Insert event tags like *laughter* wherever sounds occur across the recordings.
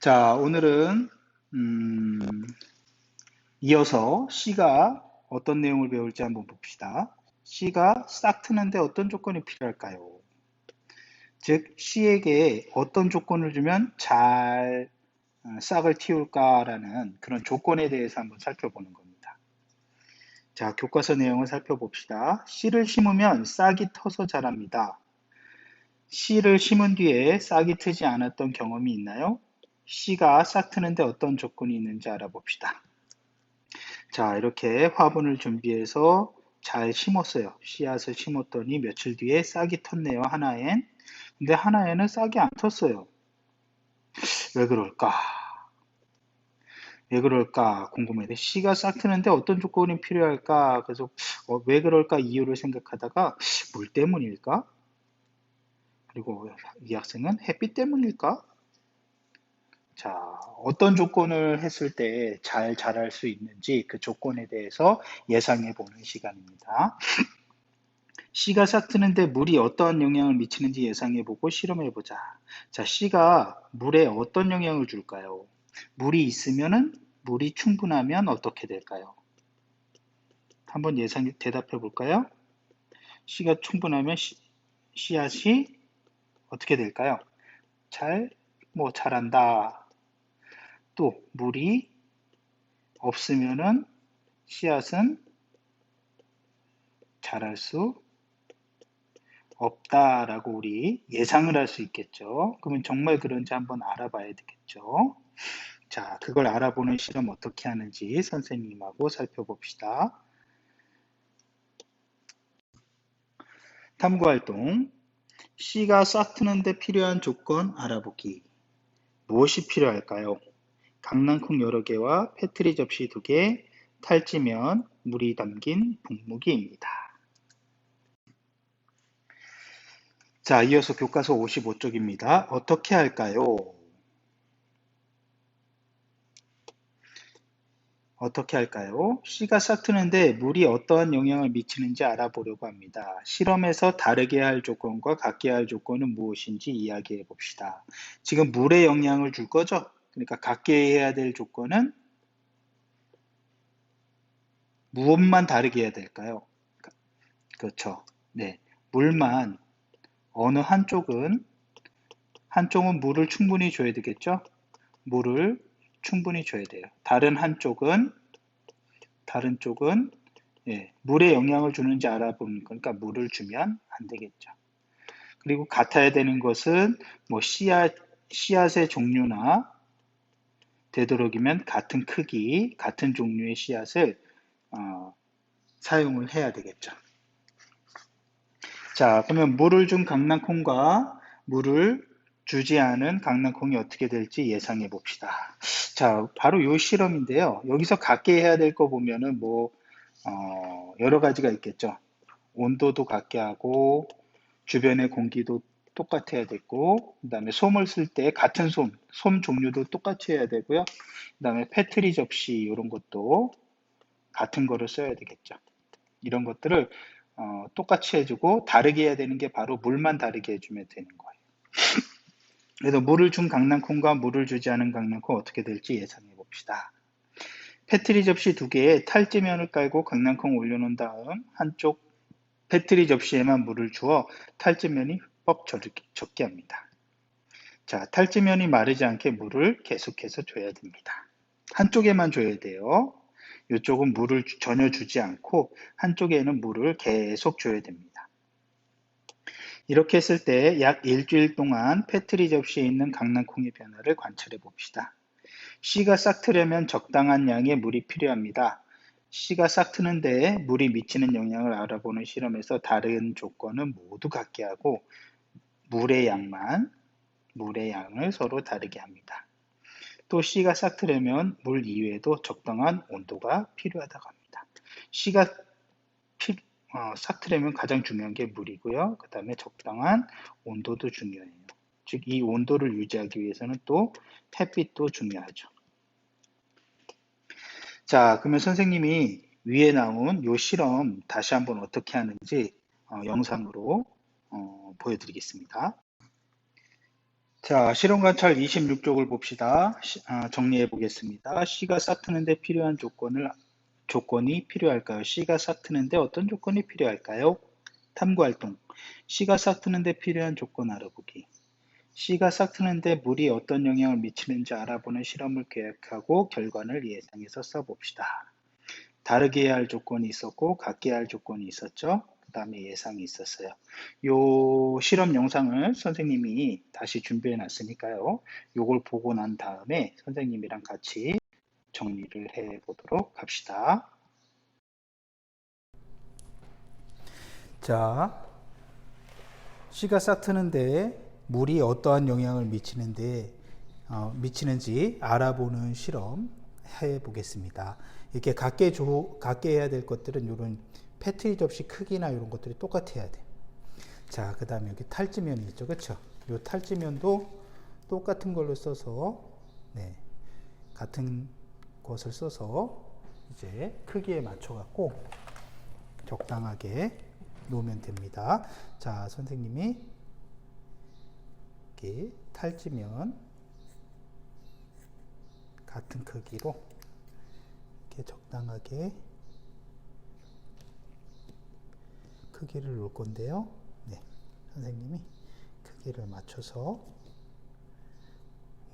자, 오늘은 음, 이어서 C가 어떤 내용을 배울지 한번 봅시다. C가 싹 트는데 어떤 조건이 필요할까요? 즉, C에게 어떤 조건을 주면 잘 어, 싹을 틔울까라는 그런 조건에 대해서 한번 살펴보는 겁니다. 자, 교과서 내용을 살펴봅시다. C를 심으면 싹이 터서 자랍니다. C를 심은 뒤에 싹이 트지 않았던 경험이 있나요? C가 싹 트는데 어떤 조건이 있는지 알아봅시다. 자, 이렇게 화분을 준비해서 잘 심었어요. 씨앗을 심었더니 며칠 뒤에 싹이 텄네요. 하나엔. 근데 하나에는 싹이 안 텄어요. 왜 그럴까? 왜 그럴까 궁금해요. 씨가 싹 트는데 어떤 조건이 필요할까? 그래서 어, 왜 그럴까 이유를 생각하다가 물 때문일까? 그리고 이 학생은 햇빛 때문일까? 자, 어떤 조건을 했을 때 잘 자랄 수 있는지 그 조건에 대해서 예상해 보는 시간입니다. C가 싹 트는데 물이 어떠한 영향을 미치는지 예상해 보고 실험해 보자. 자, C가 물에 어떤 영향을 줄까요? 물이 있으면은 물이 충분하면 어떻게 될까요? 한번 예상 대답해 볼까요? C가 충분하면 씨, 씨앗이 어떻게 될까요? 잘, 뭐, 자란다. 또, 물이 없으면은 씨앗은 자랄 수 없다라고 우리 예상을 할 수 있겠죠. 그러면 정말 그런지 한번 알아봐야 되겠죠. 자, 그걸 알아보는 실험 어떻게 하는지 선생님하고 살펴봅시다. 탐구활동 C가 싹 트는데 필요한 조건 알아보기. 무엇이 필요할까요? 강낭콩 여러 개와 패트리 접시 두 개, 탈지면, 물이 담긴 분무기입니다. 자, 이어서 교과서 55쪽입니다. 어떻게 할까요? 어떻게 할까요? C가 싹 트는데 물이 어떠한 영향을 미치는지 알아보려고 합니다. 실험에서 다르게 할 조건과 같게 할 조건은 무엇인지 이야기해 봅시다. 지금 물에 영향을 줄 거죠? 그러니까 같게 해야 될 조건은 무엇만 다르게 해야 될까요? 그렇죠. 네. 물만 어느 한쪽은 한쪽은 물을 충분히 줘야 되겠죠? 물을 충분히 줘야 돼요. 다른 한쪽은 다른 쪽은 예, 물에 영향을 주는지 알아보는 거니까 물을 주면 안 되겠죠. 그리고 같아야 되는 것은 뭐 씨앗 씨앗의 종류나 되도록이면 같은 크기, 같은 종류의 씨앗을 어, 사용을 해야 되겠죠. 자, 그러면 물을 준 강낭콩과 물을 주지 않은 강낭콩이 어떻게 될지 예상해 봅시다. 자, 바로 요 실험인데요. 여기서 같게 해야 될 거 보면은 뭐, 어, 여러 가지가 있겠죠. 온도도 같게 하고, 주변의 공기도 똑같아야 되고, 그 다음에 솜을 쓸 때 같은 솜, 솜 종류도 똑같이 해야 되고요. 그 다음에 패트리 접시 이런 것도 같은 거를 써야 되겠죠. 이런 것들을 어, 똑같이 해주고 다르게 해야 되는 게 바로 물만 다르게 해주면 되는 거예요. *laughs* 그래서 물을 준 강낭콩과 물을 주지 않은 강낭콩 어떻게 될지 예상해 봅시다. 패트리 접시 두 개에 탈지면을 깔고 강낭콩 올려놓은 다음 한쪽 패트리 접시에만 물을 주어 탈지면이 뻑 젖게 합니다. 자, 탈지면이 마르지 않게 물을 계속해서 줘야 됩니다. 한쪽에만 줘야 돼요. 이쪽은 물을 전혀 주지 않고 한쪽에는 물을 계속 줘야 됩니다. 이렇게 했을 때 약 일주일 동안 패트리 접시에 있는 강낭콩의 변화를 관찰해 봅시다. 씨가 싹 트려면 적당한 양의 물이 필요합니다. 씨가 싹 트는데 물이 미치는 영향을 알아보는 실험에서 다른 조건은 모두 같게 하고 물의 양만 물의 양을 서로 다르게 합니다. 또 C가 싹 트려면 물 이외에도 적당한 온도가 필요하다고 합니다. C가 피, 어, 싹 트려면 가장 중요한 게 물이고요. 그 다음에 적당한 온도도 중요해요. 즉 이 온도를 유지하기 위해서는 또 햇빛도 중요하죠. 자 그러면 선생님이 위에 나온 이 실험 다시 한번 어떻게 하는지 어, 영상으로 어, 보여드리겠습니다. 자, 실험 관찰 26쪽을 봅시다. 시- 아, 정리해 보겠습니다. C가 싹 트는데 필요한 조건을 조건이 필요할까요? C가 싹 트는데 어떤 조건이 필요할까요? 탐구 활동. C가 싹 트는데 필요한 조건 알아보기. C가 싹 트는데 물이 어떤 영향을 미치는지 알아보는 실험을 계획하고 결과를 예상해서 써봅시다. 다르게 해야 할 조건이 있었고 같게 해야 할 조건이 있었죠. 그 다음에 예상이 있었어요. 요 실험 영상을 선생님이 다시 준비해 놨으니까요. 요걸 보고 난 다음에 선생님이랑 같이 정리를 해 보도록 합시다. 자, 씨가 싹 트는데 물이 어떠한 영향을 미치는데 어, 미치는지 알아보는 실험 해 보겠습니다. 이렇게 갖게 조, 갖게 해야 될 것들은 이런 패트리 접시 크기나 이런 것들이 똑같아야 돼. 자, 그 다음에 여기 탈지면이 있죠, 그렇죠? 이 탈지면도 똑같은 걸로 써서 네, 같은 것을 써서 이제 크기에 맞춰 갖고 적당하게 놓으면 됩니다. 자, 선생님이 이렇게 탈지면 같은 크기로 이렇게 적당하게 크기를 놓을 건데요. 네, 선생님이 크기를 맞춰서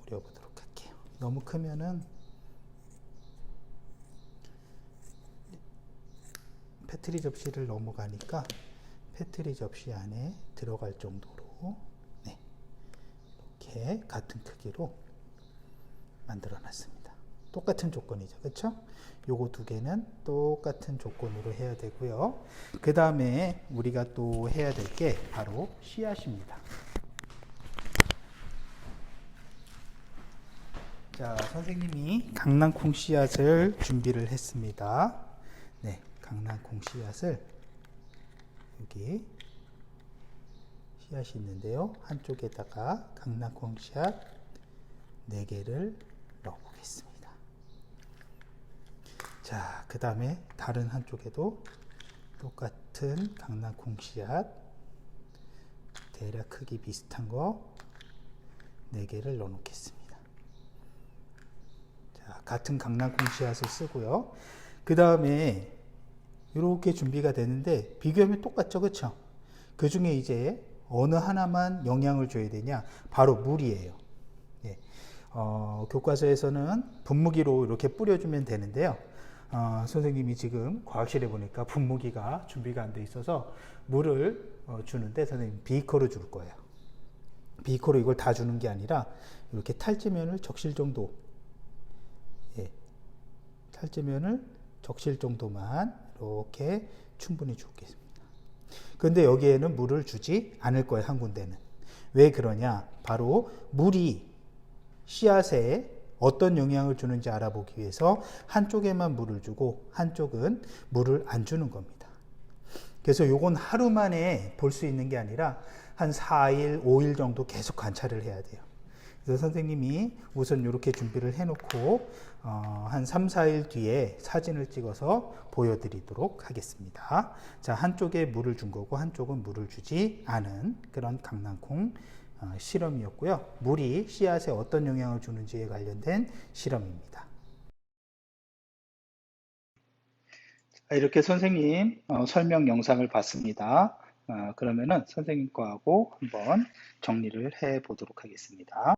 오려보도록 할게요. 너무 크면은 패트리 접시를 넘어가니까 패트리 접시 안에 들어갈 정도로 네, 이렇게 같은 크기로 만들어 놨습니다. 똑같은 조건이죠. 그렇죠? 요거 두 개는 똑같은 조건으로 해야 되고요. 그 다음에 우리가 또 해야 될 게 바로 씨앗입니다. 자, 선생님이 강낭콩 씨앗을 준비를 했습니다. 네, 강낭콩 씨앗을 여기 씨앗이 있는데요. 한쪽에다가 강낭콩 씨앗 4개를 넣어보겠습니다. 자, 그 다음에 다른 한쪽에도 똑같은 강낭콩 씨앗 대략 크기 비슷한 거 4개를 넣어 놓겠습니다. 자, 같은 강낭콩 씨앗을 쓰고요. 그 다음에 이렇게 준비가 되는데 비교하면 똑같죠, 그렇죠? 그 중에 이제 어느 하나만 영향을 줘야 되냐? 바로 물이에요. 예. 어, 교과서에서는 분무기로 이렇게 뿌려주면 되는데요. 어, 선생님이 지금 과학실에 보니까 분무기가 준비가 안 돼 있어서 물을 어, 주는데 선생님 비커로 줄 거예요. 비커로 이걸 다 주는 게 아니라 이렇게 탈지면을 적실 정도, 예, 탈지면을 적실 정도만 이렇게 충분히 주겠습니다. 근데 여기에는 물을 주지 않을 거예요, 한 군데는. 왜 그러냐? 바로 물이 씨앗에 어떤 영향을 주는지 알아보기 위해서 한쪽에만 물을 주고 한쪽은 물을 안 주는 겁니다. 그래서 요건 하루 만에 볼 수 있는 게 아니라 한 4일, 5일 정도 계속 관찰을 해야 돼요. 그래서 선생님이 우선 이렇게 준비를 해놓고 어, 한 3, 4일 뒤에 사진을 찍어서 보여드리도록 하겠습니다. 자, 한쪽에 물을 준 거고 한쪽은 물을 주지 않은 그런 강낭콩 어, 실험이었고요. 물이 씨앗에 어떤 영향을 주는지에 관련된 실험입니다. 이렇게 선생님 어, 설명 영상을 봤습니다. 어, 그러면은 선생님 거하고 한번 정리를 해 보도록 하겠습니다.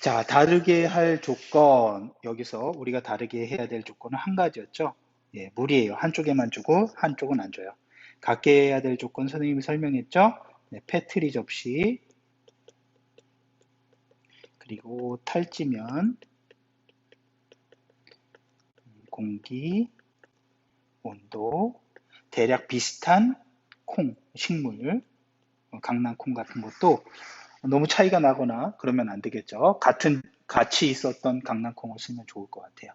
자, 다르게 할 조건, 여기서 우리가 다르게 해야 될 조건은 한 가지였죠. 예, 물이에요. 한쪽에만 주고 한쪽은 안 줘요. 같게 해야 될 조건 선생님이 설명했죠. 네, 패트리 접시, 그리고 탈지면, 공기, 온도, 대략 비슷한 콩, 식물, 어, 강낭콩 같은 것도 너무 차이가 나거나 그러면 안 되겠죠. 같은 같이 있었던 강낭콩을 쓰면 좋을 것 같아요.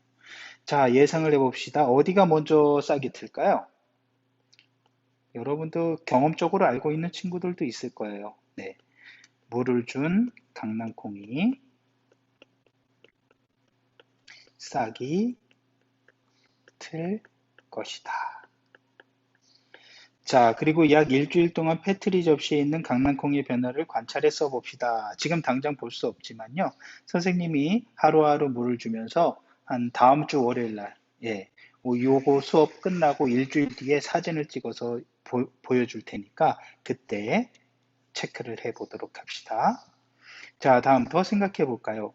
자, 예상을 해봅시다. 어디가 먼저 싹이 틀까요? 여러분도 경험적으로 알고 있는 친구들도 있을 거예요. 네. 물을 준 강낭콩이 싹이 틀 것이다. 자, 그리고 약 일주일 동안 패트리 접시에 있는 강낭콩의 변화를 관찰해 써봅시다. 지금 당장 볼 수 없지만요. 선생님이 하루하루 물을 주면서 한 다음 주 월요일 날, 예, 뭐 요거 수업 끝나고 일주일 뒤에 사진을 찍어서 보, 보여줄 테니까 그때 체크를 해 보도록 합시다. 자, 다음 더 생각해 볼까요?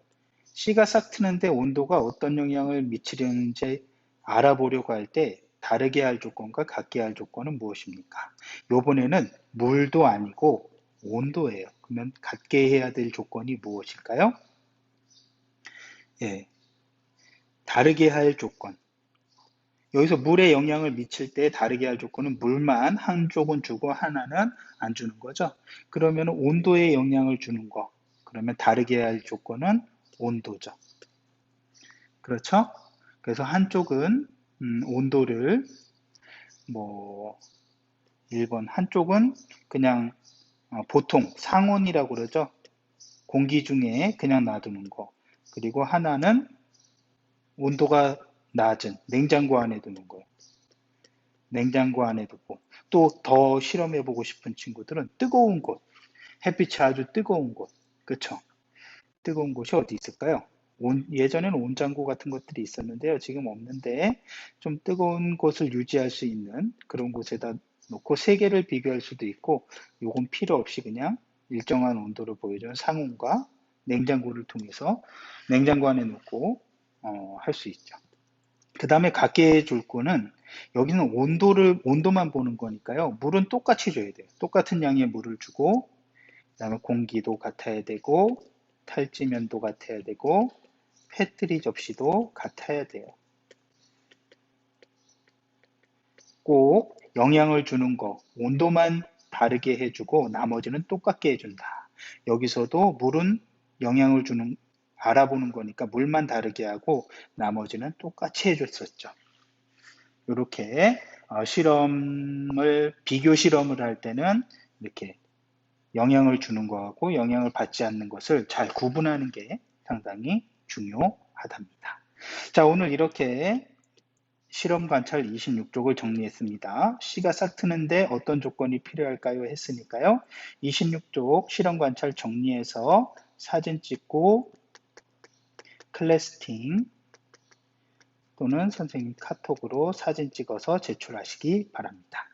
씨가 싹 트는데 온도가 어떤 영향을 미치려는지 알아보려고 할 때 다르게 할 조건과 같게 할 조건은 무엇입니까? 요번에는 물도 아니고 온도예요. 그러면 같게 해야 될 조건이 무엇일까요? 예. 다르게 할 조건. 여기서 물에 영향을 미칠 때 다르게 할 조건은 물만 한쪽은 주고 하나는 안 주는 거죠. 그러면 온도에 영향을 주는 거. 그러면 다르게 할 조건은 온도죠. 그렇죠? 그래서 한쪽은 음, 온도를 뭐 1번 한쪽은 그냥 어, 보통 상온이라고 그러죠. 공기 중에 그냥 놔두는 거. 그리고 하나는 온도가 낮은 냉장고 안에 두는 거예요. 냉장고 안에 두고 또 더 실험해 보고 싶은 친구들은 뜨거운 곳, 햇빛이 아주 뜨거운 곳, 그렇죠? 뜨거운 곳이 어디 있을까요? 온- 예전에는 온장고 같은 것들이 있었는데요. 지금 없는데 좀 뜨거운 곳을 유지할 수 있는 그런 곳에다 놓고 세 개를 비교할 수도 있고 요건 필요 없이 그냥 일정한 온도를 보여주는 상온과 냉장고를 통해서 냉장고 안에 놓고 할수 있죠. 그 다음에 갖게 해줄 거는 여기는 온도를 온도만 보는 거니까요. 물은 똑같이 줘야 돼요. 똑같은 양의 물을 주고 그다음에 공기도 같아야 되고 탈지면도 같아야 되고 패트리 접시도 같아야 돼요. 꼭 영향을 주는 거 온도만 다르게 해주고 나머지는 똑같게 해준다. 여기서도 물은 영향을 주는 알아보는 거니까 물만 다르게 하고 나머지는 똑같이 해줬었죠. 이렇게 어, 실험을 비교 실험을 할 때는 이렇게 영향을 주는 거하고 영향을 받지 않는 것을 잘 구분하는 게 상당히 중요하답니다. 자, 오늘 이렇게 실험 관찰 26쪽을 정리했습니다. 씨가 싹 트는데 어떤 조건이 필요할까요? 했으니까요. 26쪽 실험 관찰 정리해서 사진 찍고 클래스팅 또는 선생님 카톡으로 사진 찍어서 제출하시기 바랍니다.